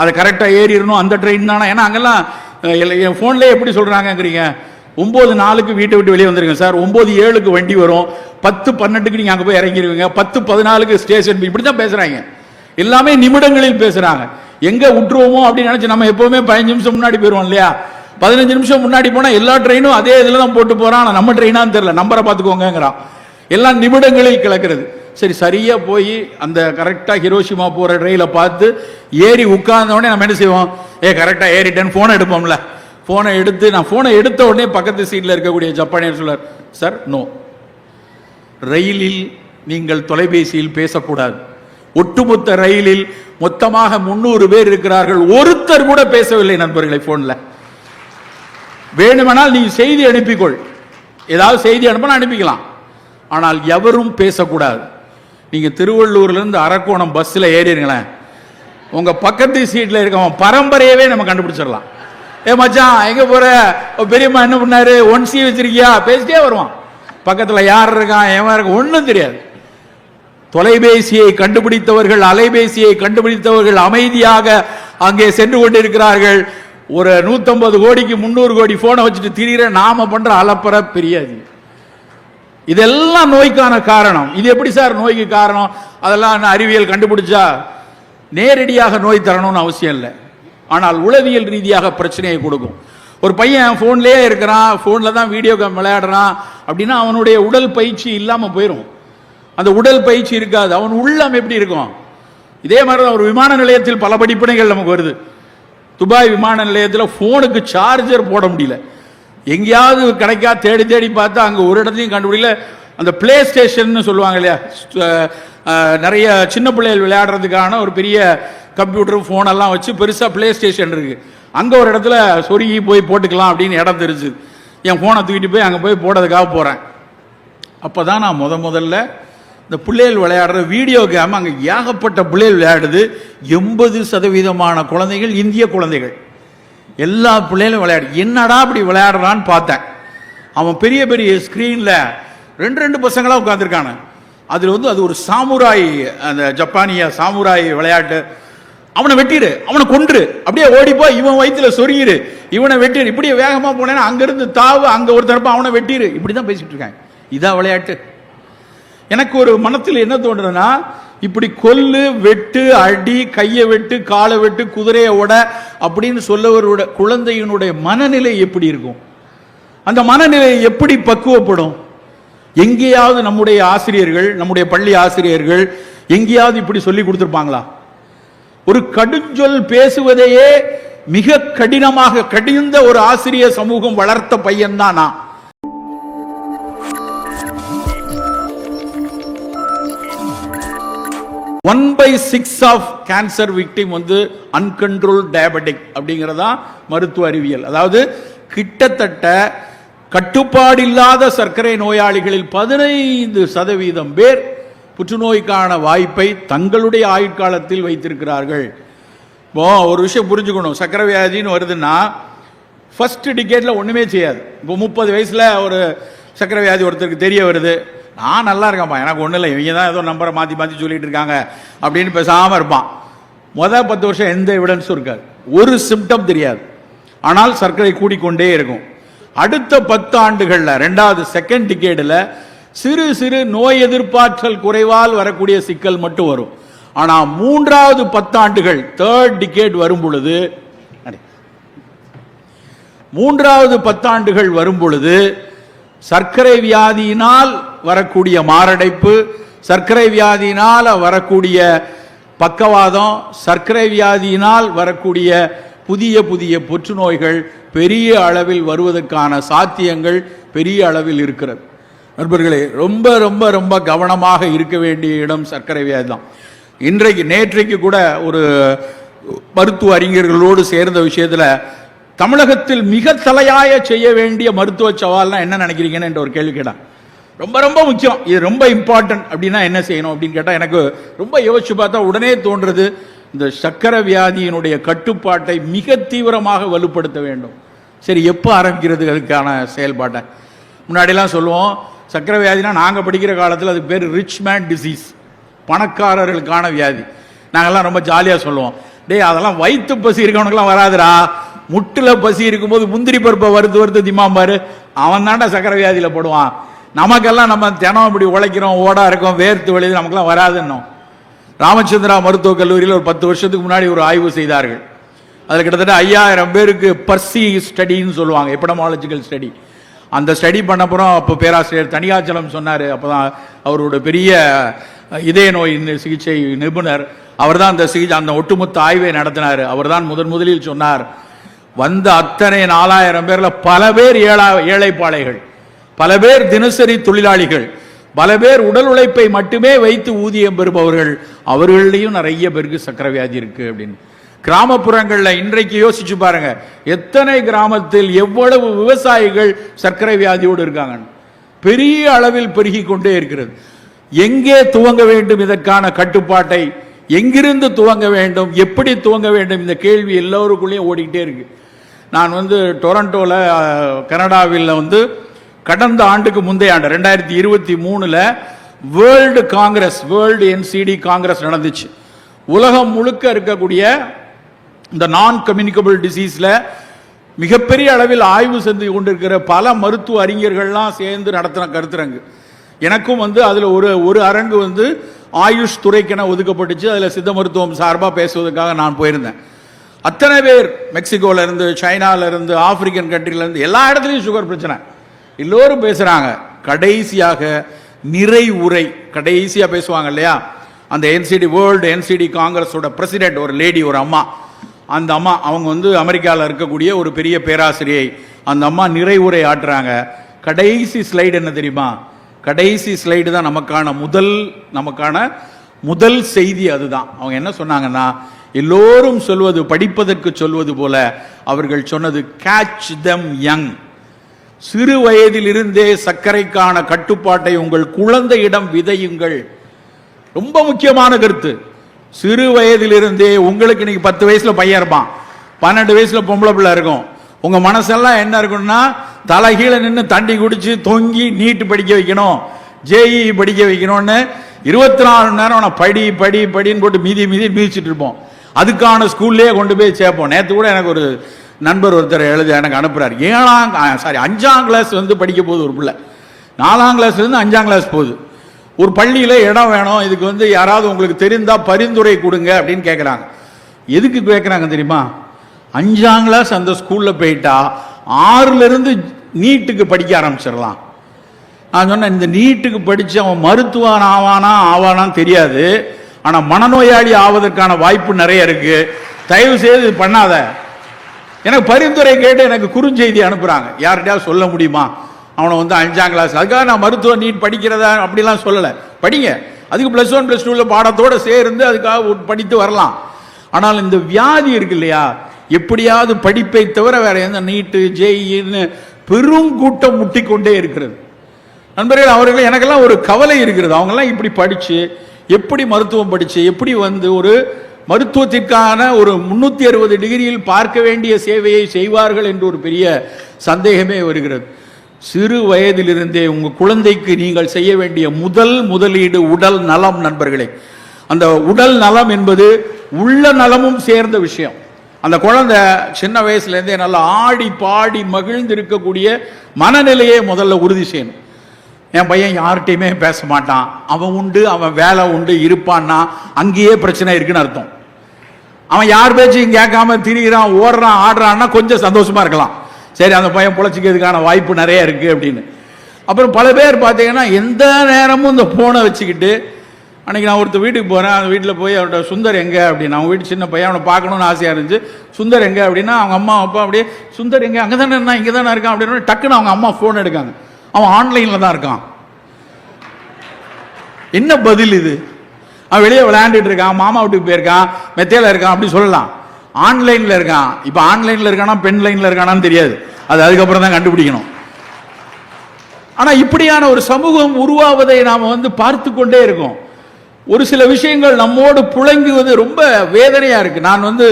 அதை கரெக்டாக ஏறிடணும் அந்த ட்ரெயின் தானே. ஏன்னா அங்கெல்லாம் என் ஃபோன்லேயே எப்படி சொல்கிறாங்கங்கிறீங்க ஒம்பது நாளுக்கு வீட்டை விட்டு வெளியே வந்துருங்க சார். ஒம்பது ஏழுக்கு வண்டி வரும். பத்து பன்னெண்டுக்கு நீங்கள் அங்கே போய் இறங்கிடுவீங்க பத்து பதினாலுக்கு ஸ்டேஷன் இப்படி தான் பேசுகிறாங்க எல்லாமே நிமிடங்களில் பேசுகிறாங்க எங்கே விட்டுருவோமோ அப்படின்னு நினச்சி நம்ம எப்போவுமே பதினஞ்சு நிமிஷம் முன்னாடி போயிடுவோம் இல்லையா? பதினஞ்சு நிமிஷம் முன்னாடி போனால் எல்லா ட்ரெயினும் அதே இதில் தான் போட்டு போகிறான் ஆனால் நம்ம ட்ரெயினான்னு தெரியல. நம்பரை பார்த்துக்கோங்கங்கிறான். எல்லாம் நிமிடங்களில் கிளக்கிறது. சரி சரியாக போய் அந்த கரெக்டாக ஹிரோஷிமா போகிற ரயிலை பார்த்து ஏறி உட்கார்ந்தோடனே நம்ம என்ன செய்வோம்? ஏ கரெக்டாக ஏறிட்டேன்னு ஃபோனை எடுப்போம்ல. ஃபோனை எடுத்து நான் ஃபோனை எடுத்த உடனே பக்கத்து சீட்டில் இருக்கக்கூடிய ஜப்பானியர் சொல்லார் சார் நோ ரயிலில் நீங்கள் தொலைபேசியில் பேசக்கூடாது. ஒட்டுமொத்த ரயிலில் மொத்தமாக முன்னூறு பேர் இருக்கிறார்கள். ஒருத்தர் கூட பேசவில்லை நண்பர்களை ஃபோனில் வேணுமானால் நீ செய்தி அனுப்பிக்கொள். ஏதாவது செய்தி அனுப்பினா அனுப்பிக்கலாம். ஆனால் எவரும் பேசக்கூடாது. நீங்கள் திருவள்ளூர்லேருந்து அரக்கோணம் பஸ்ஸில் ஏறிடுங்களேன் உங்கள் பக்கத்து சீட்டில் இருக்கவன் பரம்பரையவே நம்ம கண்டுபிடிச்சிடலாம். ஏ மச்சான் எங்கே போகிற பெரியம்மா என்ன பண்ணாரு? ஒன் சி வச்சிருக்கியா? பேசிட்டே வருவான். பக்கத்தில் யார் இருக்கான் எவன் இருக்கான் ஒன்றும் தெரியாது. தொலைபேசியை கண்டுபிடித்தவர்கள் அலைபேசியை கண்டுபிடித்தவர்கள் அமைதியாக அங்கே சென்று கொண்டிருக்கிறார்கள். ஒரு 150 கோடிக்கு முந்நூறு கோடி ஃபோனை வச்சுட்டு திரிகிற நாம பண்ணுற அலப்பற பெரியாது இதெல்லாம் நோய்க்கான காரணம். இது எப்படி சார் நோய்க்கு காரணம்? அதெல்லாம் அறிவியல் கண்டுபிடிச்சா நேரடியாக நோய் தரணும்னு அவசியம் இல்லை. ஆனால் உளவியல் ரீதியாக பிரச்சனையை கொடுக்கும். ஒரு பையன் ஃபோன்லேயே இருக்கிறான் ஃபோனில் தான் வீடியோ கேம் விளையாடுறான் அப்படின்னா அவனுடைய உடல் பயிற்சி இல்லாமல் போயிடும் அந்த உடல் பயிற்சி இருக்காது. அவன் உள்ளம் எப்படி இருக்கும்? இதே மாதிரி தான் ஒரு விமான நிலையத்தில் பல படிப்பினைகள் நமக்கு வருது. துபாய் விமான நிலையத்தில் ஃபோனுக்கு சார்ஜர் போட முடியல. எங்கேயாவது கிடைக்கா தேடி தேடி பார்த்தா அங்கே ஒரு இடத்தையும் கண்டுபிடிக்கல. அந்த பிளே ஸ்டேஷன் சொல்லுவாங்க இல்லையா? நிறைய சின்ன பிள்ளைகள் விளையாடுறதுக்கான ஒரு பெரிய கம்ப்யூட்டர் ஃபோனெல்லாம் வச்சு பெருசாக பிளே ஸ்டேஷன் இருக்குது அங்கே ஒரு இடத்துல சொருகி போய் போட்டுக்கலாம் அப்படின்னு இடம் தெரிஞ்சு. என் ஃபோனை தூக்கிட்டு போய் அங்கே போய் போடுறதுக்காக போகிறேன் அப்போ தான் நான் முத முதல்ல இந்த பிள்ளைகள் விளையாடுற வீடியோ கேம் அங்கே ஏகப்பட்ட பிள்ளைகள் விளையாடுது. எண்பது சதவீதமான குழந்தைகள் இந்திய குழந்தைகள். எல்லா பிள்ளைகளும் விளையாடு. என்னடா அப்படி விளையாடுறான்னு பார்த்தேன். அவன் பெரிய பெரிய ஸ்க்ரீனில் ரெண்டு ரெண்டு பசங்களாக உட்காந்துருக்கானு அதில் வந்து அது ஒரு சாமுராய் அந்த ஜப்பானிய சாமுராய் விளையாட்டு. அவனை வெட்டிடு அவனை கொன்று. அப்படியே ஓடிப்போ இவன் வயிற்றுல சொருகிரு இவனை வெட்டிடு. இப்படியே வேகமாக போனேன்னா அங்கேருந்து தாவு அங்கே ஒரு தரப்ப அவனை வெட்டிடு. இப்படி தான் பேசிகிட்டு இருக்காங்க. இதான் விளையாட்டு. எனக்கு ஒரு மனத்தில் என்ன தோன்றதுன்னா இப்படி கொல்லு வெட்டு அடி கையை வெட்டு காலை வெட்டு குதிரையை ஓட அப்படின்னு சொல்லவரோட குழந்தையினுடைய மனநிலை எப்படி இருக்கும்? அந்த மனநிலை எப்படி பக்குவப்படும்? எங்கேயாவது நம்முடைய ஆசிரியர்கள் நம்முடைய பள்ளி ஆசிரியர்கள் எங்கேயாவது இப்படி சொல்லி கொடுத்துருப்பாங்களா? ஒரு கடுஞ்சொல் பேசுவதையே மிக கடினமாக கடிந்த ஒரு ஆசிரியர் சமூகம் வளர்த்த பையன் தான் நான். One by six of cancer victim வந்து அன்கண்ட்ரோல் டயபெட்டிக் அப்படிங்கிறதா மருத்துவ அறிவியல். அதாவது கிட்டத்தட்ட கட்டுப்பாடு இல்லாத சர்க்கரை நோயாளிகளில் பதினைந்து சதவீதம் பேர் புற்றுநோய்க்கான வாய்ப்பை தங்களுடைய ஆயுட்காலத்தில் வைத்திருக்கிறார்கள். இப்போ ஒரு விஷயம் புரிஞ்சுக்கணும். சர்க்கரை வியாதின்னு வருதுன்னா ஃபர்ஸ்ட் டிக்கெட்டில் ஒன்றுமே செய்யாது. இப்போ முப்பது வயசில் ஒரு சர்க்கரை வியாதி ஒருத்தருக்கு தெரிய வருது. நான் நல்லா இருக்கேன்ப்பா. எனக்கு ஒன்றும் இல்லை இவங்க தான் ஏதோ நம்பரை மாற்றி மாற்றி சொல்லிட்டு இருக்காங்க அப்படின்னு பேசாமல் இருப்பான். மொதல் பத்து வருஷம் எந்த எவிடன்ஸும் இருக்காது. ஒரு சிம்டம் தெரியாது. ஆனால் சர்க்கரை கூடிக்கொண்டே இருக்கும். அடுத்த பத்து ஆண்டுகளில் ரெண்டாவது செகண்ட் டிகேடில் சிறு சிறு நோய் எதிர்ப்பாற்றல் குறைவால் வரக்கூடிய சிக்கல் மட்டும் வரும். ஆனால் மூன்றாவது பத்தாண்டுகள் தேர்ட் டிகேட் வரும் பொழுது மூன்றாவது பத்தாண்டுகள் வரும் பொழுது சர்க்கரை வியாதியினால் வரக்கூடிய மாரடைப்பு சர்க்கரை வியாதியினால் வரக்கூடிய பக்கவாதம் சர்க்கரை வியாதியினால் வரக்கூடிய புதிய புதிய புற்றுநோய்கள் பெரிய அளவில் வருவதற்கான சாத்தியங்கள் பெரிய அளவில் இருக்கிறது. நண்பர்களே ரொம்ப ரொம்ப ரொம்ப கவனமாக இருக்க வேண்டிய இடம் சர்க்கரை வியாதி தான். இன்றைக்கு நேற்றைக்கு கூட ஒரு மருத்துவ அறிஞர்களோடு சேர்ந்த விஷயத்தில் தமிழகத்தில் மிக தலையாய செய்ய வேண்டிய மருத்துவ சவால்னா என்ன நினைக்கிறீங்கன்னு என்ற ஒரு கேள்வி கேட்டான். ரொம்ப ரொம்ப முக்கியம். இது ரொம்ப இம்பார்ட்டன்ட் அப்படின்னா என்ன செய்யணும் அப்படின்னு கேட்டால் எனக்கு ரொம்ப யோசிச்சு பார்த்தா உடனே தோன்றது இந்த சக்கரை வியாதியினுடைய கட்டுப்பாட்டை மிக தீவிரமாக வலுப்படுத்த வேண்டும். சரி எப்போ ஆரம்பிக்கிறது அதுக்கான செயல்பாட்டை? முன்னாடிலாம் சொல்லுவோம் சக்கரை வியாதினா நாங்கள் படிக்கிற காலத்தில் அதுக்கு பேர் ரிச் மேன் டிசீஸ் பணக்காரர்களுக்கான வியாதி. நாங்கள்லாம் ரொம்ப ஜாலியாக சொல்லுவோம். டேய் அதெல்லாம் வயிற்று பசி இருக்கவனுக்குலாம் வராதுடா. முட்டில் பசி இருக்கும்போது முந்திரி பருப்பை வறுத்து வறுத்து திம்மாம்பாரு அவன் தாண்டா சக்கரை வியாதியில் போடுவான். நமக்கெல்லாம் நம்ம தினம் இப்படி உழைக்கிறோம் ஓடா இருக்கோம் வேர்த்து வெளியே நமக்கெல்லாம் வராதுன்னோம் ராமச்சந்திரா மருத்துவக் கல்லூரியில் ஒரு பத்து வருஷத்துக்கு முன்னாடி ஒரு ஆய்வு செய்தார்கள். அதில் கிட்டத்தட்ட ஐயாயிரம் பேருக்கு பர்சி ஸ்டடின்னு சொல்லுவாங்க எப்படமாலஜிக்கல் ஸ்டடி அந்த ஸ்டடி பண்ணப்புறம் அப்போ பேராசிரியர் தனியாச்சலம் சொன்னார். அப்போ தான் அவரோட பெரிய இதய நோய் சிகிச்சை நிபுணர். அவர் தான் அந்த சிகிச்சை அந்த ஒட்டுமொத்த ஆய்வை நடத்தினார். அவர் தான் முதன் முதலில் சொன்னார் வந்த அத்தனை நாலாயிரம் பேரில் பல பேர் ஏழா ஏழைப்பாளைகள். பல பேர் தினசரி தொழிலாளிகள் பல பேர் உடல் உழைப்பை மட்டுமே வைத்து ஊதியம் பெறுபவர்கள் அவர்களையும் நிறைய பேருக்கு சக்கரை வியாதி இருக்கு அப்படின்னு. கிராமப்புறங்களில் இன்றைக்கு யோசிச்சு பாருங்க எத்தனை கிராமத்தில் எவ்வளவு விவசாயிகள் சர்க்கரை வியாதியோடு இருக்காங்க பெரிய அளவில் பெருகி கொண்டே இருக்கிறது. எங்கே துவங்க வேண்டும் இதற்கான கட்டுப்பாட்டை? எங்கிருந்து துவங்க வேண்டும்? எப்படி துவங்க வேண்டும்? இந்த கேள்வி எல்லோருக்குள்ளேயும் ஓடிக்கிட்டே இருக்கு. நான் வந்து டொரண்டோவில் கனடாவில் வந்து கடந்த ஆண்டுக்கு முந்தைய ஆண்டு ரெண்டாயிரத்தி இருபத்தி மூணுல world congress world NCD congress நடந்துச்சு. உலகம் முழுக்க இருக்கக்கூடிய இந்த நான் கம்யூனிகபிள் டிசீஸ்ல மிகப்பெரிய அளவில் ஆய்வு செஞ்சு கொண்டிருக்கிற பல மருத்துவ அறிஞர்கள்லாம் சேர்ந்து நடத்தின கருத்துரங்கு. எனக்கும் வந்து அதில் ஒரு ஒரு அரங்கு வந்து ஆயுஷ் துறைக்கென ஒதுக்கப்பட்டுச்சு. அதில் சித்த மருத்துவம் சார்பாக பேசுவதற்காக நான் போயிருந்தேன். அத்தனை பேர் மெக்சிகோல இருந்து சைனால இருந்து ஆப்பிரிக்கன் கண்ட்ரிலேருந்து எல்லா இடத்துலையும் சுகர் பிரச்சனை. எல்லோரும் பேசுறாங்க. கடைசியாக நிறை உரை கடைசியாக பேசுவாங்க இல்லையா? அந்த என்சிடி வேர்ல்டு என்சிடி காங்கிரஸோட பிரசிடென்ட் ஒரு லேடி ஒரு அம்மா. அந்த அம்மா அவங்க வந்து அமெரிக்காவில் இருக்கக்கூடிய ஒரு பெரிய பேராசிரியை. அந்த அம்மா நிறை உரை ஆட்டுறாங்க. கடைசி ஸ்லைடு என்ன தெரியுமா? கடைசி ஸ்லைடு தான் நமக்கான முதல் நமக்கான முதல் செய்தி அதுதான். அவங்க என்ன சொன்னாங்கன்னா எல்லோரும் சொல்வது படிப்பதற்கு சொல்வது போல அவர்கள் சொன்னது கேட்ச் தெம் யங் சிறு வயதிலிருந்தே சர்க்கரைக்கான கட்டுப்பாட்டை உங்கள் குழந்தையிடம் விதையுங்கள். ரொம்ப முக்கியமான கருத்து. சிறு வயதிலிருந்தே உங்களுக்கு இன்னைக்கு பத்து வயசுல பையன் இருப்பான். பன்னெண்டு வயசுல பொம்பளை பிள்ளை இருக்கும். உங்க மனசெல்லாம் என்ன இருக்கும்னா தலைகீழ நின்று தண்டி குடிச்சு தொங்கி நீட்டு படிக்க வைக்கணும். ஜேஇ படிக்க வைக்கணும்னு இருபத்தி நாலு மணி நேரம் அவனை படி படி படின்னு போட்டு மீதி மீதி மீதிச்சிட்டு இருப்போம். அதுக்கான ஸ்கூல்லேயே கொண்டு போய் சேர்ப்போம். நேற்று கூட எனக்கு ஒரு நண்பர் ஒருத்தர் எழுதி எனக்கு அனுப்புறாரு. ஏழாம் சாரி அஞ்சாம் கிளாஸ் வந்து படிக்க போகுது ஒரு பிள்ளை. நாலாம் கிளாஸ்லேருந்து அஞ்சாம் கிளாஸ் போகுது. ஒரு பள்ளியில் இடம் வேணும் இதுக்கு வந்து யாராவது உங்களுக்கு தெரிந்தால் பரிந்துரை கொடுங்க அப்படின்னு கேட்குறாங்க எதுக்கு கேட்குறாங்க தெரியுமா? அஞ்சாம் கிளாஸ் அந்த ஸ்கூலில் போயிட்டா ஆறுலேருந்து நீட்டுக்கு படிக்க ஆரம்பிச்சிடலாம். நான் சொன்னேன் இந்த நீட்டுக்கு படித்து அவன் மருத்துவன் ஆவானா ஆவானான்னு தெரியாது. ஆனால் மனநோயாளி ஆவதற்கான வாய்ப்பு நிறைய இருக்குது தயவு செய்து இது பண்ணாத. எனக்கு பரிந்துரை கேட்டு எனக்கு குறுஞ்செய்தி அனுப்புறாங்க. யார்கிட்டயாவது சொல்ல முடியுமா? அவனை வந்து அஞ்சாம் கிளாஸ் அதுக்காக நான் மருத்துவம் நீட் படிக்கிறதா அப்படிலாம் சொல்லலை. படிங்க. அதுக்கு ப்ளஸ் ஒன் ப்ளஸ் டூவில் பாடத்தோட சேர்ந்து அதுக்காக படித்து வரலாம். ஆனால் இந்த வியாதி இருக்கு இல்லையா? எப்படியாவது படிப்பை தவிர வேற எந்த நீட்டு ஜெயின்னு பெரும் கூட்டம் முட்டிக்கொண்டே இருக்கிறது. நண்பர்கள் அவர்கள் எனக்கெல்லாம் ஒரு கவலை இருக்கிறது. அவங்கெல்லாம் இப்படி படித்து எப்படி மருத்துவம் படித்து எப்படி வந்து ஒரு மருத்துவத்திற்கான ஒரு முன்னூத்தி அறுபது டிகிரியில் பார்க்க வேண்டிய சேவையை செய்வார்கள் என்று ஒரு பெரிய சந்தேகமே வருகிறது. சிறு வயதிலிருந்தே உங்க குழந்தைக்கு நீங்கள் செய்ய வேண்டிய முதல் முதலீடு உடல் நலம் நண்பர்களே. அந்த உடல் நலம் என்பது உள்ள நலமும் சேர்ந்த விஷயம். அந்த குழந்தை சின்ன வயசுலேருந்தே நல்லா ஆடி பாடி மகிழ்ந்து இருக்கக்கூடிய மனநிலையை முதல்ல உறுதி செய்யணும். என் பையன் யார்கிட்டையுமே பேச மாட்டான். அவன் உண்டு அவன் வேலை உண்டு இருப்பான்னா அங்கேயே பிரச்சனை இருக்குன்னு அர்த்தம். அவன் யார் பேச்சையும் கேட்காம திரிகிறான் ஓடுறான் ஆடுறான்னா கொஞ்சம் சந்தோஷமா இருக்கலாம். சரி அந்த பையன் பிழைச்சிக்கிறதுக்கான வாய்ப்பு நிறைய இருக்கு அப்படின்னு. அப்புறம் பல பேர் பார்த்தீங்கன்னா எந்த நேரமும் இந்த போனை வச்சுக்கிட்டு அன்னைக்கு நான் ஒருத்தர் வீட்டுக்கு போறேன் அந்த வீட்டில் போய் அவரோட சுந்தர் எங்கே அப்படின்னு அவன் வீட்டு சின்ன பையன் அவனை பார்க்கணும்னு ஆசையாக இருந்துச்சு. சுந்தர் எங்கே அப்படின்னா அவங்க அம்மா அப்பா அப்படியே சுந்தர் எங்கே அங்கே தானே இருந்தான் இங்கே தானே இருக்கான்? அப்படின்னு டக்குன்னு அவங்க அம்மா ஃபோன் எடுக்காங்க. அவன் ஆன்லைனில் தான் இருக்கான். என்ன பதில் இது? அவன் வெளியே விளையாண்டுட்டு இருக்கான் மாமா வீட்டுக்கு போயிருக்கான் மெத்தையில இருக்கான் அப்படி சொல்லலாம். ஆன்லைனில் இருக்கான். இப்போ ஆன்லைனில் இருக்கானா பெண் லைனில் இருக்கானான்னு தெரியாது. அது அதுக்கப்புறம் தான் கண்டுபிடிக்கணும். ஆனால் இப்படியான ஒரு சமூகம் உருவாவதை நாம் வந்து பார்த்து கொண்டே இருக்கோம். ஒரு சில விஷயங்கள் நம்மோடு புழங்குவது ரொம்ப வேதனையாக இருக்குது நான் வந்து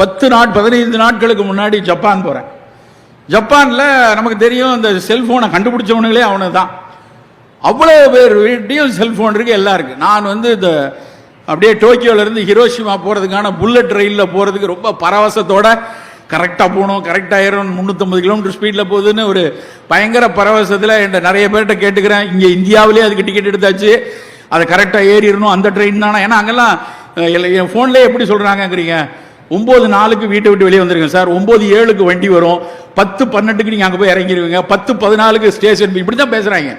பத்து நாட் பதினைந்து நாட்களுக்கு முன்னாடி ஜப்பான் போகிறேன் ஜப்பானில் நமக்கு தெரியும் இந்த செல்ஃபோனை கண்டுபிடிச்சவனுங்களே அவனு தான். அவ்வளோ பேர் வீட்டையும் செல்ஃபோன் இருக்குது எல்லாம் இருக்குது நான் வந்து இந்த அப்படியே டோக்கியோலருந்து ஹிரோஷிமா போகிறதுக்கான புல்லட் ரயிலில் போகிறதுக்கு ரொம்ப பரவசத்தோட கரெக்டாக போகணும் கரெக்டாகிரும் முந்நூற்றம்பது கிலோமீட்டர் ஸ்பீடில் போகுதுன்னு ஒரு பயங்கர பரவசத்தில் என்ற நிறைய பேர்கிட்ட கேட்டுக்கிறேன். இங்கே இந்தியாவிலே அதுக்கு டிக்கெட் எடுத்தாச்சு. அதை கரெக்டாக ஏறிடணும். அந்த ட்ரெயின் தானே. ஏன்னா அங்கெல்லாம் என் ஃபோன்லேயே எப்படி சொல்கிறாங்கங்கிறீங்க ஒம்பது நாளுக்கு வீட்டை விட்டு வெளியே வந்துருங்க சார். ஒம்பது ஏழுக்கு வண்டி வரும். பத்து பன்னெண்டுக்கு நீங்கள் அங்கே போய் இறங்கிடுவீங்க பத்து பதினாலுக்கு ஸ்டேஷன் இப்படி தான் பேசுகிறாங்க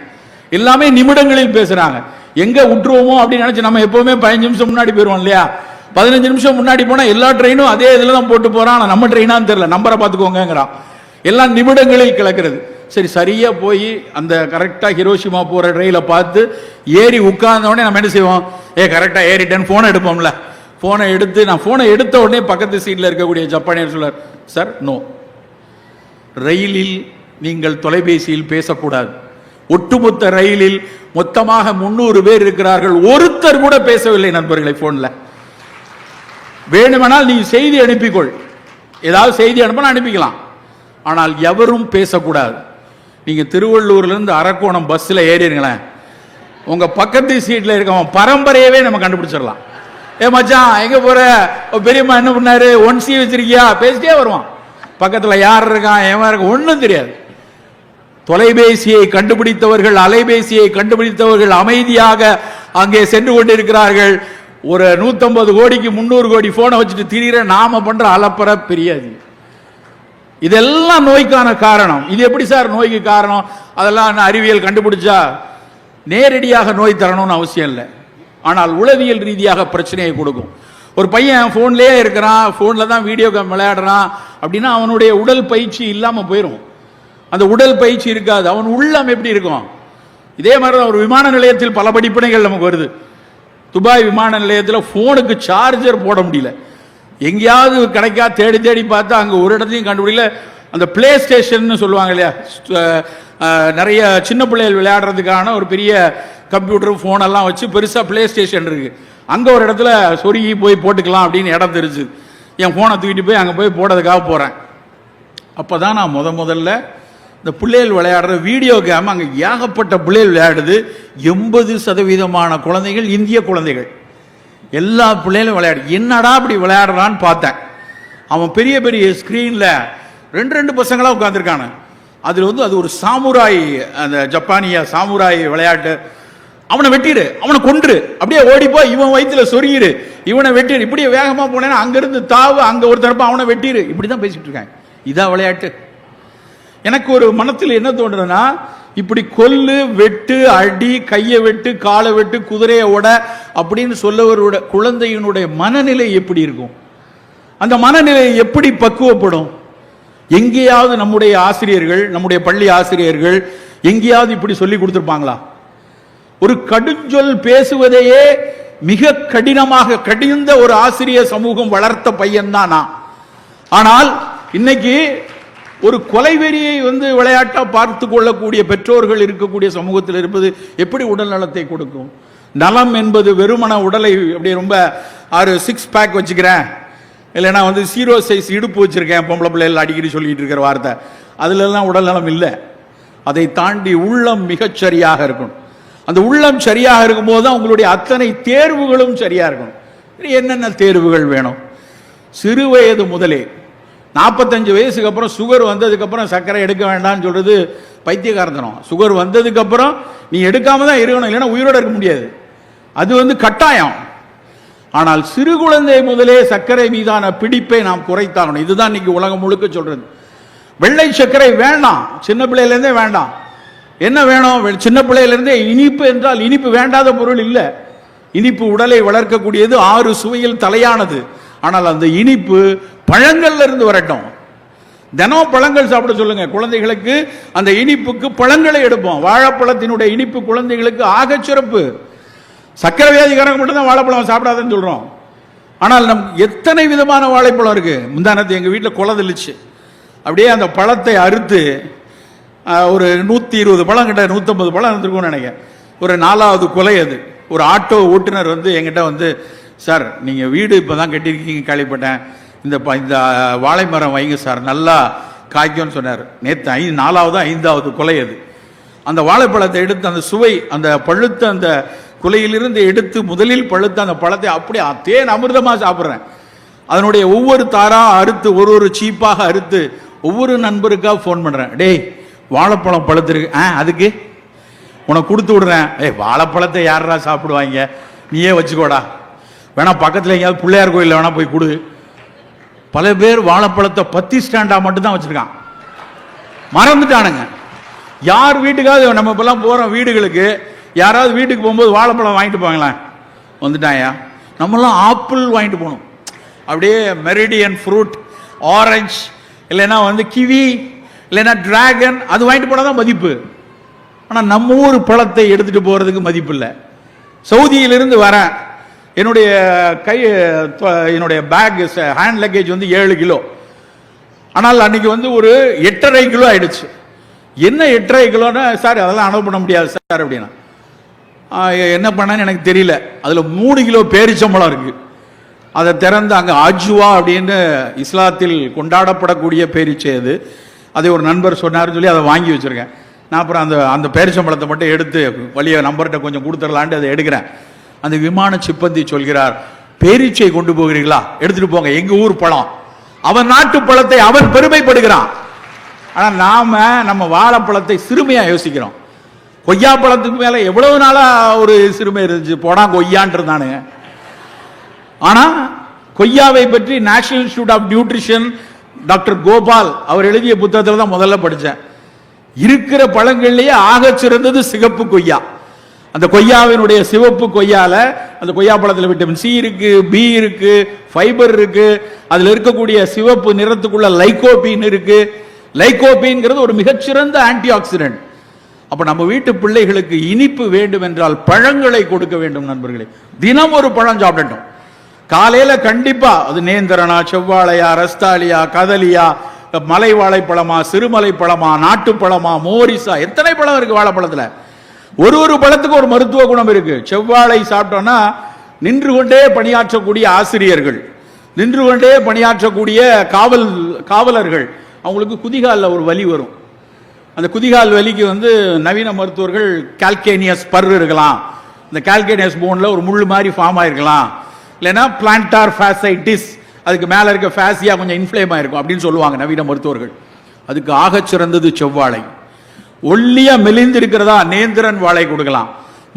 எல்லாமே நிமிடங்களில் பேசுகிறாங்க எங்கே விட்டுருவோமோ அப்படின்னு நினச்சி நம்ம எப்போவுமே பதினஞ்சு நிமிஷம் முன்னாடி போயிடுவோம் இல்லையா? பதினஞ்சு நிமிஷம் முன்னாடி போனால் எல்லா ட்ரெயினும் அதே இதில் தான் போட்டு போகிறான் ஆனால் நம்ம ட்ரெயினான்னு தெரியல. நம்பரை பார்த்துக்கோங்கிறான் எல்லாம் நிமிடங்களில் கிடக்கிறது சரி சரியாக போய் அந்த கரெக்டாக ஹிரோஷிமா போகிற ரயிலை பார்த்து ஏறி உட்கார்ந்தோடனே நம்ம என்ன செய்வோம்? ஏ கரெக்டாக ஏறிட்டேன்னு ஃபோனை எடுப்போம்ல. ஃபோனை எடுத்து நான் ஃபோனை எடுத்த உடனே பக்கத்து சீட்டில் இருக்கக்கூடிய ஜப்பானியர் சொல்லார் சார் நோ ரயிலில் நீங்கள் தொலைபேசியில் பேசக்கூடாது. ஒட்டுமொத்த ரயிலில் மொத்தமாக முன்னூறு பேர் இருக்கிறார்கள். ஒருத்தர் கூட பேசவில்லை நண்பர்களை போன்ல வேணுமானால் நீ செய்தி அனுப்பிக்கொள். ஏதாவது செய்தி அனுப்பினா அனுப்பிக்கலாம். ஆனால் எவரும் பேசக்கூடாது. நீங்க திருவள்ளூர்லேருந்து அரக்கோணம் பஸ்ஸில் ஏறிடுங்களேன். உங்க பக்கத்து சீட்டில் இருக்கவன் பரம்பரையவே நம்ம கண்டுபிடிச்சிடலாம். ஏ மச்சான் எங்க போற? பெரியம்மா என்ன பண்ணாரு? ஒன் சி வச்சிருக்கியா? பேசிட்டே வருவான். பக்கத்தில் யார் இருக்கான் எவன் இருக்கான் ஒன்றும் தெரியாது. தொலைபேசியை கண்டுபிடித்தவர்கள் அலைபேசியை கண்டுபிடித்தவர்கள் அமைதியாக அங்கே சென்று கொண்டிருக்கிறார்கள். ஒரு 150 கோடிக்கு முந்நூறு கோடி போனை வச்சுட்டு திரிகிற நாம பண்ற அலப்பற பெரியாது. இதெல்லாம் நோய்க்கான காரணம். இது எப்படி சார் நோய்க்கு காரணம்? அதெல்லாம் அறிவியல் கண்டுபிடிச்சா நேரடியாக நோய் தரணும்னு அவசியம் இல்லை. ஆனால் உளவியல் ரீதியாக பிரச்சனையை கொடுக்கும். ஒரு பையன் ஃபோன்லேயே இருக்கிறான் ஃபோனில் தான் வீடியோ கேம் விளையாடுறான் அப்படின்னா அவனுடைய உடல் பயிற்சி இல்லாமல் போயிடும் அந்த உடல் பயிற்சி இருக்காது. அவன் உள்ளம் எப்படி இருக்கும்? இதே மாதிரி தான் ஒரு விமான நிலையத்தில் பல படிப்பினைகள் நமக்கு வருது. துபாய் விமான நிலையத்தில் ஃபோனுக்கு சார்ஜர் போட முடியல. எங்கேயாவது கிடைக்கா தேடி தேடி பார்த்தா அங்கே ஒரு இடத்தையும் கண்டுபிடிக்கல. அந்த பிளே ஸ்டேஷன் சொல்லுவாங்க இல்லையா? நிறைய சின்ன பிள்ளைகள் விளையாடுறதுக்கான ஒரு பெரிய கம்ப்யூட்டர் ஃபோன் எல்லாம் வச்சு பெருசாக பிளே ஸ்டேஷன் இருக்கு. அங்கே ஒரு இடத்துல சொருகி போய் போட்டுக்கலாம் அப்படின்னு இடம் தெரிஞ்சு என் ஃபோனை தூக்கிட்டு போய் அங்கே போய் போடுறதுக்காக போகிறேன் அப்போ தான் நான் முத முதல்ல இந்த பிள்ளைகள் விளையாடுற வீடியோ கேம் அங்கே ஏகப்பட்ட பிள்ளைகள் விளையாடுது. எண்பது சதவீதமான குழந்தைகள் இந்திய குழந்தைகள். எல்லா பிள்ளைகளும் விளையாடு. என்னடா அப்படி விளையாடுறான்னு பார்த்தேன். அவன் பெரிய பெரிய ஸ்க்ரீனில் ரெண்டு ரெண்டு பசங்களாக உட்காந்துருக்கானு அதில் வந்து அது ஒரு சாமுராய் அந்த ஜப்பானிய சாமுராய் விளையாட்டு. அவனை வெட்டிடு அவனை கொன்று. அப்படியே ஓடிப்போ இவன் வயிற்றுல சொருகிடு. இவனை வெட்டிடு. இப்படியே வேகமாக போனேன்னா அங்கேருந்து தாவு அங்கே ஒரு தரப்பா அவனை வெட்டிடு. இப்படி தான் பேசிகிட்டு இருக்காங்க. இதான் விளையாட்டு. எனக்கு ஒரு மனத்தில் என்ன தோன்றதுன்னா இப்படி கொல்லு வெட்டு அடி கையை வெட்டு காலை வெட்டு குதிரையை ஓட அப்படின்னு சொல்லவரோட குழந்தையினுடைய மனநிலை எப்படி இருக்கும்? அந்த மனநிலை எப்படி பக்குவப்படும்? எங்கேயாவது நம்முடைய ஆசிரியர்கள் நம்முடைய பள்ளி ஆசிரியர்கள் எங்கேயாவது இப்படி சொல்லி கொடுத்துருப்பாங்களா? ஒரு கடுஞ்சொல் பேசுவதையே மிக கடினமாக கடிந்த ஒரு ஆசிரியர் சமூகம் வளர்த்த பையன்தான் நான். ஆனால் இன்னைக்கு ஒரு கொலைவெறியை வந்து விளையாட்டாக பார்த்து கொள்ளக்கூடிய பெற்றோர்கள் இருக்கக்கூடிய சமூகத்தில் இருப்பது எப்படி உடல் நலத்தை கொடுக்கும்? நலம் என்பது வெறுமன உடலை அப்படியே ரொம்ப ஆறு சிக்ஸ் பேக் வச்சுக்கிறேன். இல்லைனா வந்து ஜீரோ சைஸ் இடுப்பு வச்சுருக்கேன் பொம்பளை பிள்ளைகள் அடிக்கடி சொல்லிட்டு இருக்கிற வார்த்தை. அதுலலாம் உடல் நலம் இல்லை. அதை தாண்டி உள்ளம் மிகச்சரியாக இருக்கணும். அந்த உள்ளம் சரியாக இருக்கும்போது தான் உங்களுடைய அத்தனை தேர்வுகளும் சரியாக இருக்கணும். என்னென்ன தேர்வுகள் வேணும்? சிறு வயது முதலே நாற்பத்தஞ்சு வயசுக்கு அப்புறம் சுகர் வந்ததுக்கப்புறம் சர்க்கரை எடுக்க வேண்டாம்னு சொல்கிறது பைத்தியகாரத்தனம் சுகர் வந்ததுக்கப்புறம் நீ எடுக்காம தான் இருக்கணும் இல்லைன்னா உயிரோட இருக்க முடியாது. அது வந்து கட்டாயம். ஆனால் சிறு குழந்தை முதலே சர்க்கரை மீதான பிடிப்பை நாம் குறைத்தாகணும். இதுதான் இன்னைக்கு உலகம் முழுக்க சொல்கிறது வெள்ளை சர்க்கரை வேண்டாம். சின்ன பிள்ளையிலேருந்தே வேண்டாம். என்ன வேணும்? வெ- சின்ன பிள்ளையிலேருந்தே இனிப்பு என்றால் இனிப்பு வேண்டாத பொருள் இல்லை. இனிப்பு உடலை வளர்க்கக்கூடியது ஆறு சுவையில் தலையானது. ஆனால் அந்த இனிப்பு பழங்கள்ல இருந்து வரட்டும். தினம் பழங்கள் சாப்பிட சொல்லுங்க. குழந்தைகளுக்கு அந்த இனிப்புக்கு பழங்களை எடுப்போம். வாழைப்பழத்தினுடைய இனிப்பு குழந்தைகளுக்கு ஆக சிறப்பு. சக்கரை வியாதிக்காரங்க மட்டும்தான் வாழைப்பழம் சாப்பிடாதுன்னு சொல்றோம். ஆனால் நம் எத்தனை விதமான வாழைப்பழம் இருக்கு? முந்தானத்து எங்கள் வீட்டில் குலை தெளிச்சு. அப்படியே அந்த பழத்தை அறுத்து ஒரு நூற்றி இருபது பழம் கிட்ட நூற்றம்பது பழம் இருந்திருக்கும்னு நினைக்கிறேன். ஒரு நாலாவது கொலை அது. ஒரு ஆட்டோ ஓட்டுநர் வந்து எங்கிட்ட வந்து சார் நீங்கள் வீடு இப்போ தான் கட்டியிருக்கீங்க கேள்விப்பட்டேன். இந்த ப- இந்த வாழை மரம் வைங்க சார் நல்லா காய்க்கும்னு சொன்னார். நேற்று ஐ நாலாவது ஐந்தாவது கொலை அது. அந்த வாழைப்பழத்தை எடுத்து அந்த சுவை அந்த பழுத்த அந்த குலையிலிருந்து எடுத்து முதலில் பழுத்த அந்த பழத்தை அப்படியே தேன் அமிர்தமாக சாப்பிட்றேன். அதனுடைய ஒவ்வொரு தாராக அறுத்து ஒரு ஒரு சீப்பாக அறுத்து ஒவ்வொரு நண்பருக்காக ஃபோன் பண்ணுறேன் டேய் வாழைப்பழம் பழுத்திருக்கு ஆ அதுக்கு? உனக்கு கொடுத்து விடுறேன். ஏய் வாழைப்பழத்தை யாரா சாப்பிடுவாங்க? நீயே வச்சுக்கோடா. வேணால் பக்கத்தில் எங்கேயாவது பிள்ளையார் கோயிலில் வேணால் போய் கொடு. பல பேர் வாழைப்பழத்தை பத்தி ஸ்டாண்டாக மட்டும்தான் வச்சுருக்கான். மறந்துட்டானுங்க. யார் வீட்டுக்காவது நம்ம இப்போல்லாம் போகிறோம் வீடுகளுக்கு யாராவது வீட்டுக்கு போகும்போது வாழைப்பழம் வாங்கிட்டு போங்களேன் வந்துட்டாயா? நம்மலாம் ஆப்பிள் வாங்கிட்டு போகணும். அப்படியே மெரிடியன் ஃப்ரூட் ஆரஞ்சு இல்லைன்னா வந்து கிவி இல்லைன்னா டிராகன் அது வாங்கிட்டு போனால் தான் மதிப்பு. ஆனால் நம்ம ஊர் பழத்தை எடுத்துகிட்டு போகிறதுக்கு மதிப்பு இல்லை. சவுதியிலிருந்து வரேன் என்னுடைய கை என்னுடைய பேக் ஹேண்ட் லக்கேஜ் வந்து ஏழு கிலோ. ஆனால் அன்னைக்கு வந்து ஒரு எட்டரை கிலோ ஆயிடுச்சு. என்ன எட்டரை கிலோன்னு சார் அதெல்லாம் அனுப்ப பண்ண முடியாது சார் அப்படின்னா. என்ன பண்ணேன்னு எனக்கு தெரியல. அதில் மூணு கிலோ பேரிச்சம்பழம் இருக்குது அதை திறந்து அங்கே அஜுவா அப்படின்னு இஸ்லாத்தில் கொண்டாடப்படக்கூடிய பேரிச்சை அது. அதை ஒரு நண்பர் சொன்னார்னு சொல்லி அதை வாங்கி வச்சிருக்கேன். நான் அப்புறம் அந்த அந்த பேரிச்சம்பழத்தை மட்டும் எடுத்து வழியை நம்பர்கிட்ட கொஞ்சம் கொடுத்துடலான்ட்டு அதை எடுக்கிறேன். அந்த விமான சிப்பந்தி சொல்கிறார் பேரீச்சை கொண்டு போகிறீர்களா? எடுத்துட்டு போங்க எங்க ஊர் பழம். அவன் நாட்டு பழத்தை அவன் பெருமைப்படுகிறான். ஆனா நாம நம்ம வாழைப்பழத்தை சிறுமையா யோசிக்கிறோம். கொய்யா பழத்துக்கு மேல எவ்வளவு நாளா ஒரு சிறுமை இருந்துச்சு போடான் கொய்யான் இருந்தானுங்க ஆனா கொய்யாவை பற்றி national institute of nutrition doctor Gopal அவர் எழுதிய புத்தகத்தில் தான் முதல்ல படித்தேன் இருக்கிற பழங்கள்லேயே ஆகச் சிறந்தது சிகப்பு கொய்யா. அந்த கொய்யாவினுடைய சிவப்பு கொய்யால அந்த கொய்யா பழத்தில் விட்டமின் சி இருக்கு பி இருக்கு ஃபைபர் இருக்கு. அதில் இருக்கக்கூடிய சிவப்பு நிறத்துக்குள்ள லைகோபின் இருக்கு. லைகோபின்ங்கிறது ஒரு மிகச்சிறந்த ஆன்டி ஆக்சிடென்ட் அப்ப நம்ம வீட்டு பிள்ளைகளுக்கு இனிப்பு வேண்டும் என்றால் பழங்களை கொடுக்க வேண்டும் நண்பர்களே. தினம் ஒரு பழம் சாப்பிடட்டும். காலையில கண்டிப்பா அது நேந்திரனா செவ்வாழையா ரஸ்தாலியா கதலியா மலை வாழைப்பழமா சிறுமலை பழமா நாட்டுப்பழமா மோரிசா எத்தனை பழம் இருக்கு வாழைப்பழத்துல? ஒரு ஒரு பழத்துக்கு ஒரு மருத்துவ குணம் இருக்கு. செவ்வாழை சாப்பிட்டோம்னா நின்று கொண்டே பணியாற்றக்கூடிய ஆசிரியர்கள் நின்று கொண்டே பணியாற்றக்கூடிய காவல் காவலர்கள் அவங்களுக்கு குதிகாலில் ஒரு வலி வரும். அந்த குதிகால் வலிக்கு வந்து நவீன மருத்துவர்கள் கால்கேனியஸ் பர் இருக்கலாம். இந்த கால்கேனியஸ் போனில் ஒரு முள் மாதிரி ஃபார்ம் ஆயிருக்கலாம். இல்லைன்னா பிளான்டார் ஃபேசைட்டிஸ் அதுக்கு மேலே இருக்க ஃபேசியாக கொஞ்சம் இன்ஃப்ளேம் ஆயிருக்கும் அப்படின்னு சொல்லுவாங்க நவீன மருத்துவர்கள். அதுக்கு ஆகச் சிறந்தது செவ்வாழை. ஒல்லியா மெலிந்து இருக்கிறதா நேந்திரன் வாழை கொடுக்கலாம்.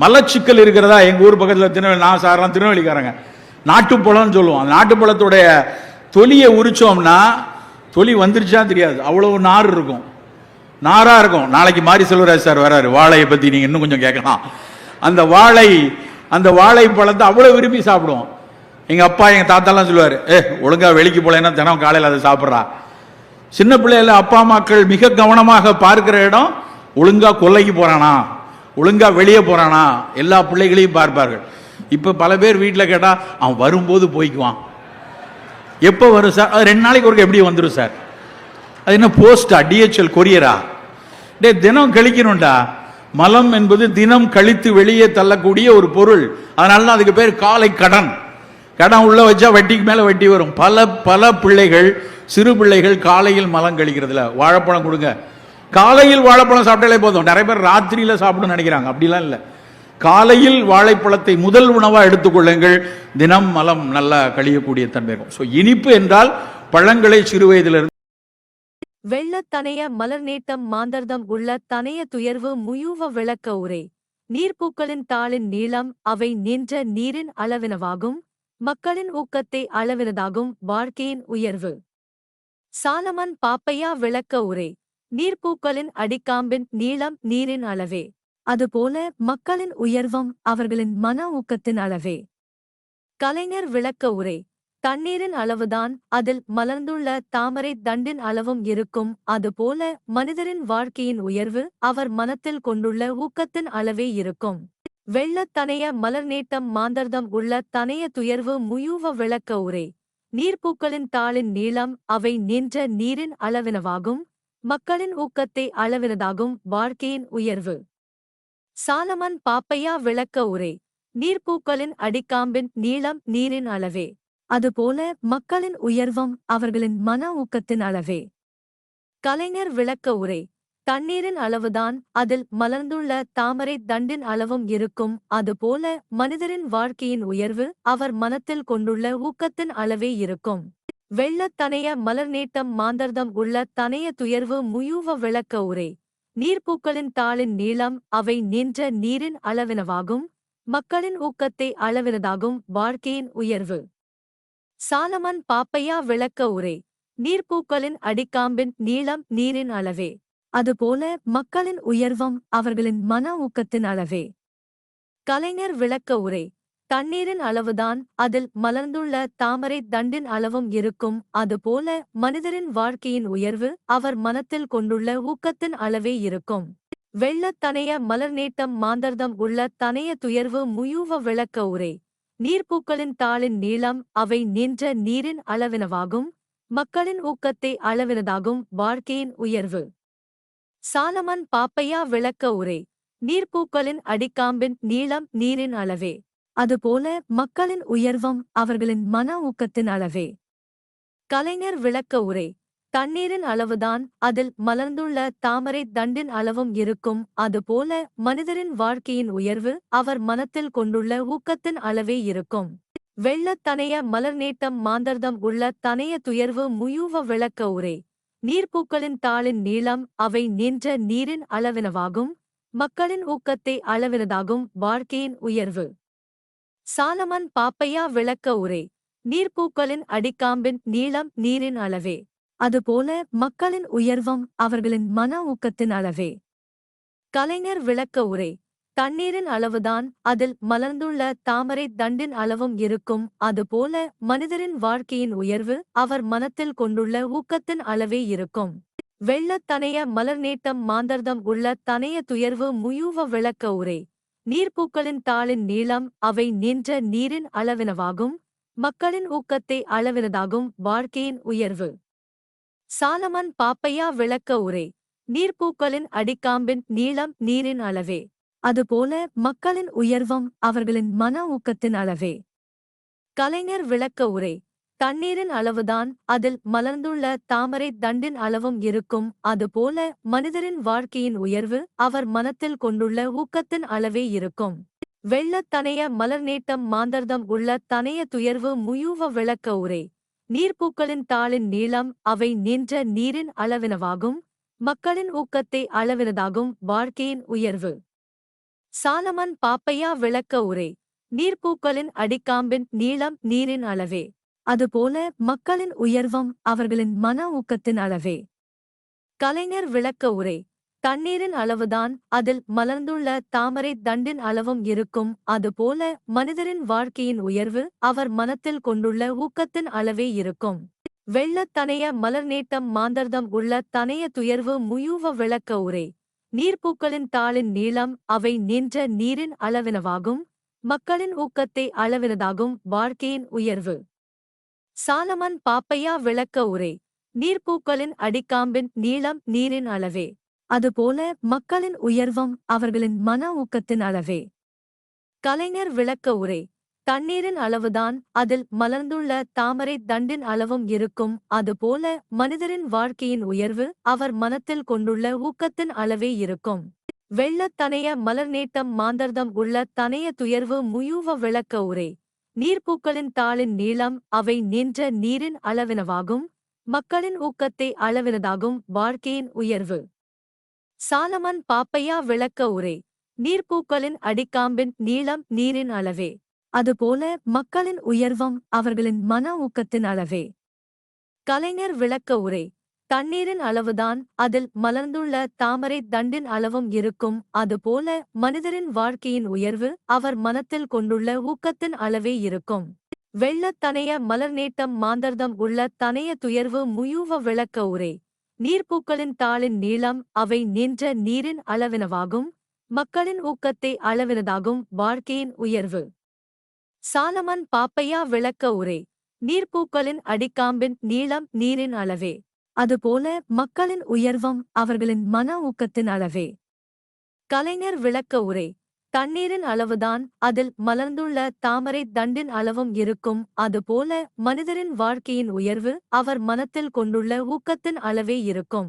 மலச்சிக்கல் இருக்கிறதா? எங்க ஊர் பக்கத்தில் திருநெல்வேலி நான் சாரெல்லாம் திருநெல்வேலிக்காரங்க. நாட்டுப்பழம்னு சொல்லுவோம். அந்த நாட்டுப்பழத்துடைய தொலியை உரிச்சோம்னா தொலி வந்துருச்சா தெரியாது. அவ்வளவு நார் இருக்கும். நாரா இருக்கும். நாளைக்கு மாரி செல்வராஜ் சார் வராரு. வாழையை பத்தி நீங்க இன்னும் கொஞ்சம் கேட்கலாம். அந்த வாழை அந்த வாழை பழத்தை அவ்வளவு விரும்பி சாப்பிடுவோம். எங்க அப்பா எங்க தாத்தாலாம் சொல்லுவாரு ஏ ஒழுங்கா வெளிக்கு போலேன்னா தினம் காலையில் அதை சாப்பிட்றா. சின்ன பிள்ளையில அப்பா அம்மாக்கள் மிக கவனமாக பார்க்கிற இடம் ஒழுங்கா கொல்லைக்கு போகிறானா ஒழுங்கா வெளியே போகிறானா எல்லா பிள்ளைகளையும் பார்ப்பார்கள். இப்போ பல பேர் வீட்டில் கேட்டால் அவன் வரும்போது போய்க்குவான். எப்போ வரும் சார்? அது ரெண்டு நாளைக்கு ஒருக்க எப்படி வந்துடும் சார். அது என்ன போஸ்டா டிஹெச்எல் கொரியரா? டே தினம் கழிக்கணும்டா. மலம் என்பது தினம் கழித்து வெளியே தள்ளக்கூடிய ஒரு பொருள். அதனால தான் அதுக்கு பேர் காலை கடன். கடன் உள்ளே வச்சா வட்டிக்கு மேலே வட்டி வரும். பல பல பிள்ளைகள் சிறு பிள்ளைகள் காலையில் மலம் கழிக்கிறதுல. வாழைப்பழம் கொடுங்க. காலையில் வாழைப்பழம் சாப்பிட்டாலே போதும். நிறைய பேர் ராத்திரியில் சாப்பிடணும்னு நினைக்கிறாங்க. அப்படிலாம் இல்லை. காலையில் வாழைப்பழத்தை முதல் உணவா எடுத்துக்கொள்ளுங்கள் தினம் மலம் நல்லா கழியக்கூடிய தன்மை இருக்கும் ஸோ இனிப்பு என்றால் பழங்களை சிறு வயதிலிருந்து வெள்ளத்தனைய மலர்நேட்டம் மாந்தர்தம் உள்ள தனைய துயர்வு முயூவ விளக்க உரை. நீர்ப்பூக்களின் தாளின் நீளம் அவை நின்ற நீரின் அளவினவாகும். மக்களின் ஊக்கத்தை அளவினதாகும் வாழ்க்கையின் உயர்வு. சாலமன் பாப்பையா விளக்க உரை. நீர்ப்பூக்களின் அடிக்காம்பின் நீளம் நீரின் அளவே. அதுபோல மக்களின் உயர்வும் அவர்களின் மன ஊக்கத்தின் அளவே. கலைஞர் விளக்க உரை தண்ணீரின் அளவுதான் அதில் மலர்ந்துள்ள தாமரை தண்டின் அளவும் இருக்கும். அதுபோல மனிதரின் வாழ்க்கையின் உயர்வு அவர் மனத்தில் கொண்டுள்ள ஊக்கத்தின் அளவே இருக்கும். வெள்ளத்தனைய மலர்நேட்டம் மாந்தர்தம் உள்ள தனைய துயர்வு முயூவ விளக்க உரை நீர்ப்பூக்களின் தாளின் நீளம் அவை நின்ற நீரின் அளவினவாகும். மக்களின் ஊக்கத்தை அளவினதாகும் வாழ்க்கையின் உயர்வு. சாலமன் பாப்பையா விளக்க உரை நீர்ப்பூக்களின் அடிக்காம்பின் நீளம் நீரின் அளவே. அதுபோல மக்களின் உயர்வும் அவர்களின் மன ஊக்கத்தின் அளவே. கலைஞர் விளக்க உரை தண்ணீரின் அளவுதான் அதில் மலர்ந்துள்ள தாமரை தண்டின் அளவும் இருக்கும். அதுபோல மனிதரின் வாழ்க்கையின் உயர்வு அவர் மனத்தில் கொண்டுள்ள ஊக்கத்தின் அளவே இருக்கும். வெள்ளத் தனைய மலர் நீட்டம் மாந்தர்தம் உள்ள தனைய துயர்வு முயூவ விளக்க உரை. நீர்ப்பூக்களின் தாளின் நீளம் அவை நின்ற நீரின் அளவினவாகும் மக்களின் ஊக்கத்தை அளவினதாகும் வாழ்க்கையின் உயர்வு. சாலமன் பாப்பையா விளக்க உரை. நீர்ப்பூக்களின் அடிக்காம்பின் நீளம் நீரின் அளவே. அதுபோல மக்களின் உயர்வம் அவர்களின் மன ஊக்கத்தின் அளவே. கலைஞர் விளக்க உரை. தண்ணீரின் அளவுதான் அதில் மலர்ந்துள்ள தாமரை தண்டின் அளவும் இருக்கும். அதுபோல மனிதரின் வாழ்க்கையின் உயர்வு அவர் மனத்தில் கொண்டுள்ள ஊக்கத்தின் அளவே இருக்கும். வெள்ளத் தனைய மலர் நீட்டம் மாந்தர்தம் உள்ள தனைய துயர்வு முயூவ விளக்க உரை. நீர்ப்பூக்களின் தாளின் நீளம் அவை நின்ற நீரின் அளவினவாகும். மக்களின் ஊக்கத்தை அளவினதாகும் வாழ்க்கையின் உயர்வு. சாலமன் பாப்பையா விளக்க உரை. நீர்ப்பூக்களின் அடிக்காம்பின் நீளம் நீரின் அளவே. அதுபோல மக்களின் உயர்வம் அவர்களின் மன ஊக்கத்தின் அளவே. கலைஞர் விளக்க உரை தண்ணீரின் அளவுதான் அதில் மலர்ந்துள்ள தாமரை தண்டின் அளவும் இருக்கும். அதுபோல மனிதரின் வாழ்க்கையின் உயர்வு அவர் மனத்தில் கொண்டுள்ள ஊக்கத்தின் அளவே இருக்கும். வெள்ளத் தனைய மலர் நீட்டம் மாந்தர்தம் உள்ள தனைய துயர்வு முயூவ விளக்க உரை நீர்ப்பூக்களின் தாளின் நீளம் அவை நின்ற நீரின் அளவினவாகும். மக்களின் ஊக்கத்தை அளவினதாகும் வாழ்க்கையின் உயர்வு. சாலமன் பாப்பையா விளக்க உரை. நீர்ப்பூக்களின் அடிக்காம்பின் நீளம் நீரின் அளவே. அதுபோல மக்களின் உயர்வம் அவர்களின் மன ஊக்கத்தின் அளவே. கலைஞர் விளக்க உரை. தண்ணீரின் அளவுதான் அதில் மலர்ந்துள்ள தாமரை தண்டின் அளவும் இருக்கும். அதுபோல மனிதரின் வாழ்க்கையின் உயர்வு அவர் மனத்தில் கொண்டுள்ள ஊக்கத்தின் அளவே இருக்கும். வெள்ளத் தனைய மலர் நீட்டம் மாந்தர்தம் உள்ள தனைய துயர்வு முயூவ விளக்க உரை. நீர்ப்பூக்களின் தாளின் நீளம் அவை நின்ற நீரின் அளவினவாகும் மக்களின் ஊக்கத்தை அளவினதாகும் வாழ்க்கையின் உயர்வு. சாலமன் பாப்பையா விளக்க உரை நீர்ப்பூக்களின் அடிக்காம்பின் நீளம் நீரின் அளவே அதுபோல மக்களின் உயர்வம் அவர்களின் மன ஊக்கத்தின் அளவே கலைஞர் விளக்க உரை தண்ணீரின் அளவுதான் அதில் மலர்ந்துள்ள தாமரை தண்டின் அளவும் இருக்கும். அதுபோல மனிதரின் வாழ்க்கையின் உயர்வு அவர் மனத்தில் கொண்டுள்ள ஊக்கத்தின் அளவே இருக்கும். வெள்ளத் தனைய மலர் நீட்டம் மாந்தர்தம் உள்ள தனைய துயர்வு முயூவ விளக்க உரை. நீர்ப்பூக்களின் தாளின் நீளம் அவை நின்ற நீரின் அளவினவாகும். மக்களின் ஊக்கத்தை அளவினதாகும் வாழ்க்கையின் உயர்வு. சாலமன் பாப்பையா விளக்க உரை. நீர்ப்பூக்களின் அடிக்காம்பின் நீளம் நீரின் அளவே. அதுபோல மக்களின் உயர்வம் அவர்களின் மன ஊக்கத்தின் அளவே. கலைஞர் விளக்க உரை தண்ணீரின் அளவுதான் அதில் மலர்ந்துள்ள தாமரை தண்டின் அளவும் இருக்கும். அதுபோல மனிதரின் வாழ்க்கையின் உயர்வு அவர் மனத்தில் கொண்டுள்ள ஊக்கத்தின் அளவே இருக்கும். வெள்ளத் தனைய மலர் நீட்டம் மாந்தர்தம் உள்ள தனைய துயர்வு முயூவ விளக்க உரை நீர்ப்பூக்களின் தாளின் நீளம் அவை நின்ற நீரின் அளவினவாகும். மக்களின் ஊக்கத்தை அளவினதாகும் வாழ்க்கையின் உயர்வு. சாலமன் பாப்பையா விளக்க உரை. நீர்ப்பூக்களின் அடிக்காம்பின் நீளம் நீரின் அளவே. அதுபோல மக்களின் உயர்வம் அவர்களின் மன ஊக்கத்தின் அளவே. கலைஞர் விளக்க உரை. தண்ணீரின் அளவுதான் அதில் மலர்ந்துள்ள தாமரை தண்டின் அளவும் இருக்கும். அதுபோல மனிதரின் வாழ்க்கையின் உயர்வு அவர் மனத்தில் கொண்டுள்ள ஊக்கத்தின் அளவே இருக்கும். வெள்ளத் தனைய மலர் நீட்டம் மாந்தர்தம் உள்ள தனைய துயர்வு முயூவ விளக்க உரை. நீர்ப்பூக்களின் தாளின் நீளம் அவை நின்ற நீரின் அளவினவாகும் மக்களின் ஊக்கத்தை அளவினதாகும் வாழ்க்கையின் உயர்வு. சாலமன் பாப்பையா விளக்க உரை நீர்ப்பூக்களின் அடிக்காம்பின் நீளம் நீரின் அளவே அதுபோல மக்களின் உயர்வம் அவர்களின் மன ஊக்கத்தின் அளவே. கலைஞர் விளக்க உரை தண்ணீரின் அளவுதான் அதில் மலர்ந்துள்ள தாமரை தண்டின் அளவும் இருக்கும். அதுபோல மனிதரின் வாழ்க்கையின் உயர்வு அவர் மனத்தில் கொண்டுள்ள ஊக்கத்தின் அளவே இருக்கும். வெள்ளத் தனைய மலர் மாந்தர்தம் உள்ள தனைய துயர்வு முயூவ விளக்க உரை. நீர்ப்பூக்களின் தாளின் நீளம் அவை நின்ற நீரின் அளவினவாகும். மக்களின் ஊக்கத்தை அளவினதாகும் வாழ்க்கையின் உயர்வு. சாலமன் பாப்பையா விளக்க உரை. நீர்ப்பூக்களின் அடிக்காம்பின் நீளம் நீரின் அளவே. அதுபோல மக்களின் உயர்வம் அவர்களின் மன ஊக்கத்தின் அளவே. கலைஞர் விளக்க உரை தண்ணீரின் அளவுதான் அதில் மலர்ந்துள்ள தாமரை தண்டின் அளவும் இருக்கும். அதுபோல மனிதரின் வாழ்க்கையின் உயர்வு அவர் மனத்தில் கொண்டுள்ள ஊக்கத்தின் அளவே இருக்கும்.